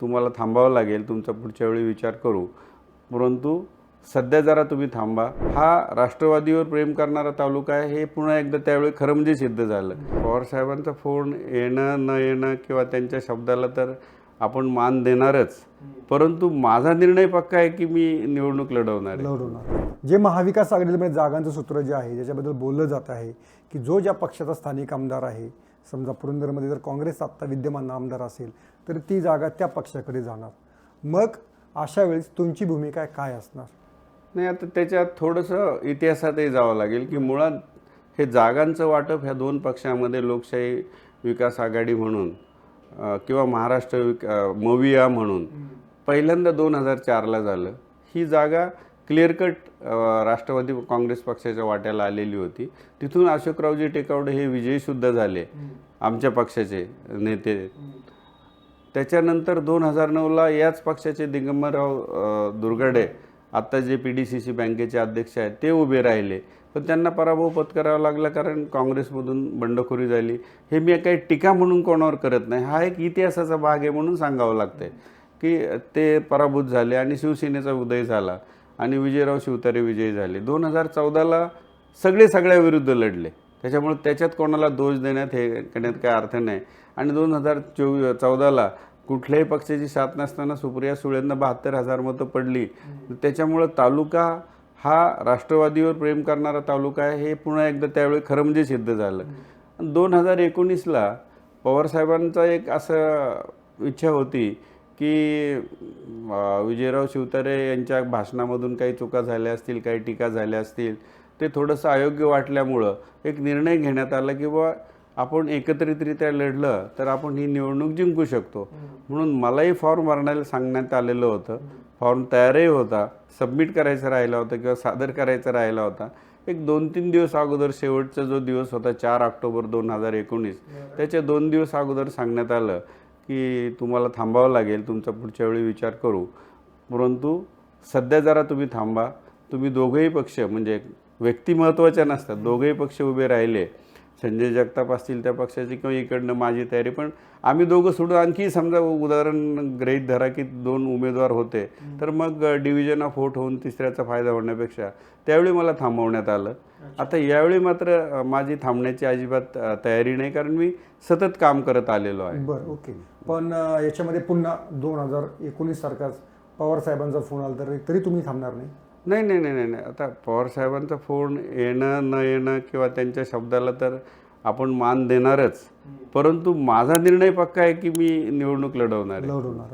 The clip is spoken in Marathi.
तुम्हाला थांबावं लागेल तुमचा पुढच्या वेळी विचार करू. परंतु सध्या जरा तुम्ही थांबा. हा राष्ट्रवादीवर प्रेम करणारा तालुका आहे हे पुन्हा एकदा त्यावेळी खरं म्हणजे सिद्ध झालं. पवारसाहेबांचा फोन येणं न येणं किंवा त्यांच्या शब्दाला तर आपण मान देणारच. परंतु माझा निर्णय पक्का आहे की मी निवडणूक लढवणार आहे. लढवणार. जे महाविकास आघाडीमध्ये जागांचं सूत्र जे आहे ज्याच्याबद्दल बोललं जात आहे की जो ज्या पक्षाचा स्थानिक आमदार आहे समजा पुरंदरमध्ये जर काँग्रेस आत्ता विद्यमान आमदार असेल तर ती जागा त्या पक्षाकडे जाणार. मग अशा वेळेस तुमची भूमिका काय असणार? नाही आता त्याच्यात थोडंसं इतिहासातही जावं लागेल की मुळात हे जागांचं वाटप ह्या दोन पक्षामध्ये लोकशाही विकास आघाडी म्हणून किंवा महाराष्ट्र विक मविया म्हणून पहिल्यांदा दोन हजार चारला झालं. ही जागा क्लिअर कट राष्ट्रवादी काँग्रेस पक्षाच्या वाट्याला आलेली होती. तिथून अशोकरावजी टेकावडे हे विजयीसुद्धा झाले. आमच्या पक्षाचे नेते. त्याच्यानंतर दोन हजार नऊला याच पक्षाचे दिगंबरराव दुर्गडे दुर्गाडे आत्ता J P D C C बँकेचे अध्यक्ष आहेत ते उभे राहिले. पण त्यांना पराभव पत्करावा लागला कारण काँग्रेसमधून बंडखोरी झाली. हे मी काही टीका म्हणून कोणावर करत नाही. हा एक इतिहासाचा भाग आहे म्हणून सांगावं लागतंय. की ते पराभूत झाले आणि शिवसेनेचा उदय झाला आणि विजयराव शिवतारे विजयी झाले. दोन हजार चौदाला सगळे सगळ्या विरुद्ध लढले. त्याच्यामुळे त्याच्यात कोणाला दोष देण्यात हे करण्यात काय अर्थ नाही. आणि दोन हजार चोवी चौदाला कुठल्याही पक्षाची साथ नसताना सुप्रिया सुळेंना बहात्तर हजार मतं पडली. त्याच्यामुळं तालुका हा राष्ट्रवादीवर प्रेम करणारा तालुका आहे हे पुन्हा एकदा त्यावेळी खरं म्हणजे सिद्ध झालं. दोन हजार एकोणीसला पवारसाहेबांचा एक असं इच्छा होती की विजयराव शिवतारे यांच्या भाषणामधून काही चुका झाल्या असतील काही टीका झाल्या असतील ते थोडंसं अयोग्य वाटल्यामुळं एक निर्णय घेण्यात आला की बुवा आपण एकत्रितरित्या लढलं तर आपण ही निवडणूक जिंकू शकतो. म्हणून मलाही फॉर्म भरण्याला सांगण्यात आलेलं होतं. फॉर्म तयारही होता. सबमिट करायचा राहिला होता किंवा सादर करायचा राहिला होता. एक दोन तीन दिवस अगोदर शेवटचा जो दिवस होता चार ऑक्टोबर दोन हजार एकोणीस त्याच्या दोन दिवस अगोदर सांगण्यात आलं की तुम्हाला थांबावं लागेल तुमचा पुढच्या वेळी विचार करू. परंतु सध्या जरा तुम्ही थांबा. तुम्ही दोघंही पक्ष म्हणजे व्यक्ती महत्त्वाच्या नसतात. दोघेही पक्ष उभे राहिले. संजय जगताप असतील त्या पक्षाची किंवा इकडनं माझी तयारी पण आम्ही दोघं सोडून आणखी समजा उदाहरण ग्रहीत धरा की दोन उमेदवार होते तर मग डिव्हिजन ऑफ व्होट होऊन तिसऱ्याचा फायदा होण्यापेक्षा त्यावेळी मला थांबवण्यात आलं. आता यावेळी मात्र माझी थांबण्याची अजिबात तयारी नाही कारण मी सतत काम करत आलेलो आहे. बरं ओके. पण याच्यामध्ये पुन्हा दोन हजार एकोणीस सारखाच पवार साहेबांचा फोन आला तर तरी तुम्ही थांबणार नाही? नाही नाही नाही नाही. आता पवार साहेबांचा फोन येणं न येणं किंवा त्यांच्या शब्दाला तर आपण मान देणारच. परंतु माझा निर्णय पक्का आहे की मी निवडणूक लढवणार आहे. लढवणार